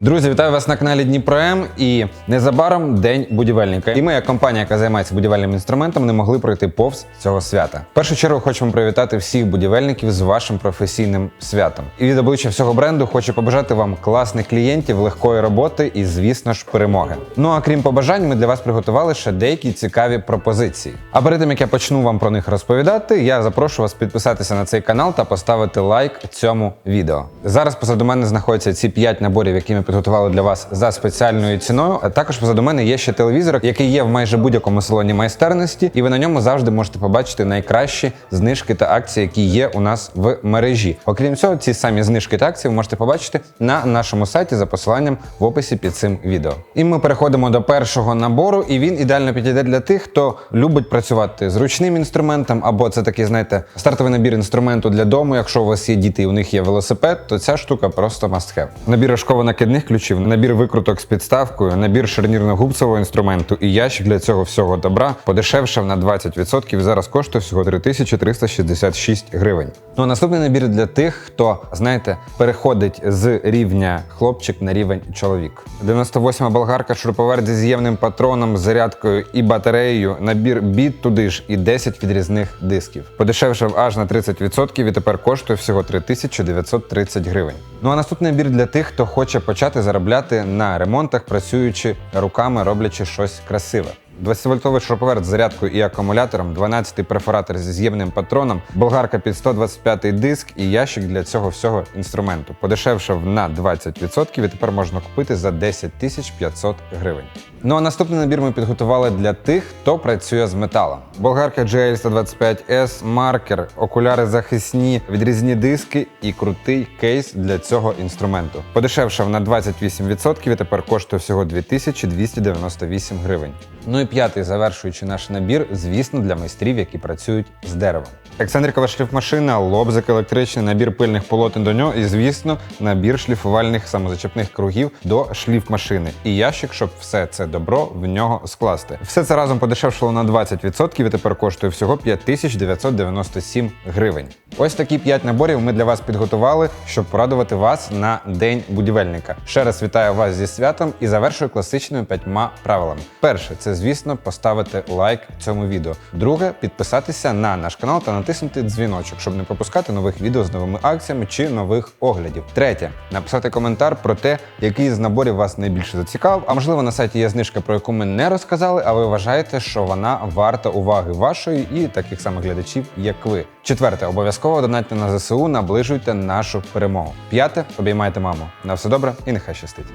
Друзі, вітаю вас на каналі Дніпром і незабаром День будівельника. І ми, як компанія, яка займається будівельним інструментом, не могли пройти повз цього свята. В першу чергу хочемо привітати всіх будівельників з вашим професійним святом. І від обличчя всього бренду хочу побажати вам класних клієнтів, легкої роботи і, звісно ж, перемоги. Ну а крім побажань, ми для вас приготували ще деякі цікаві пропозиції. А перед тим як я почну вам про них розповідати, я запрошую вас підписатися на цей канал та поставити лайк цьому відео. Зараз позаду мене знаходяться ці 5 наборів, які ми підготували для вас за спеціальною ціною. А також позаду мене є ще телевізор, який є в майже будь-якому салоні майстерності, і ви на ньому завжди можете побачити найкращі знижки та акції, які є у нас в мережі. Окрім цього, ці самі знижки та акції ви можете побачити на нашому сайті за посиланням в описі під цим відео. І ми переходимо до першого набору, і він ідеально підійде для тих, хто любить працювати з ручним інструментом, або це такий, знаєте, стартовий набір інструменту для дому. Якщо у вас є діти і у них є велосипед, то ця штука просто must have. Набір рожково-накидних ключів, набір викруток з підставкою, набір шарнірно-губцевого інструменту і ящик для цього всього добра подешевшав на 20% зараз коштує всього 3366 гривень. Ну а наступний набір для тих, хто знаєте, переходить з рівня хлопчик на рівень чоловік. 98 болгарка шуруповерт зі з'ємним патроном, зарядкою і батареєю. Набір біт туди ж і 10 відрізних дисків. Подешевшав аж на 30% і тепер коштує всього 3930 гривень. Ну а наступний набір для тих, хто хоче почати заробляти на ремонтах, працюючи руками, роблячи щось красиве. 20-вольтовий шуруповерт з зарядкою і акумулятором, 12-й перфоратор зі з'ємним патроном, болгарка під 125-й диск і ящик для цього всього інструменту. Подешевшав на 20% і тепер можна купити за 10 тисяч 500 гривень. Ну а наступний набір ми підготували для тих, хто працює з металом. Болгарка GL125S, маркер, окуляри захисні, відрізні диски і крутий кейс для цього інструменту. Подешевшав на 28% і тепер коштує всього 2298 гривень. Ну і п'ятий, завершуючи наш набір, звісно, для майстрів, які працюють з деревом. Ексцентрикова шліфмашина, лобзик електричний, набір пильних полотен до нього і, звісно, набір шліфувальних самозачепних кругів до шліфмашини. І ящик, щоб все це добро в нього скласти. Все це разом подешевшало на 20% і тепер коштує всього 5997 гривень. Ось такі 5 наборів ми для вас підготували, щоб порадувати вас на День будівельника. Ще раз вітаю вас зі святом і завершую класичними п'ятьма правилами. Перше, це звісно поставити лайк цьому відео. Друге, підписатися на наш канал та натиснути дзвіночок, щоб не пропускати нових відео з новими акціями чи нових оглядів. Третє, написати коментар про те, який з наборів вас найбільше зацікавив. А можливо, на сайті є знижка, про яку ми не розказали, а ви вважаєте, що вона варта уваги вашої і таких самих глядачів, як ви. Четверте, обов'язково донатьте на ЗСУ, наближуйте нашу перемогу. П'яте, обіймайте маму. На все добре і нехай щастить.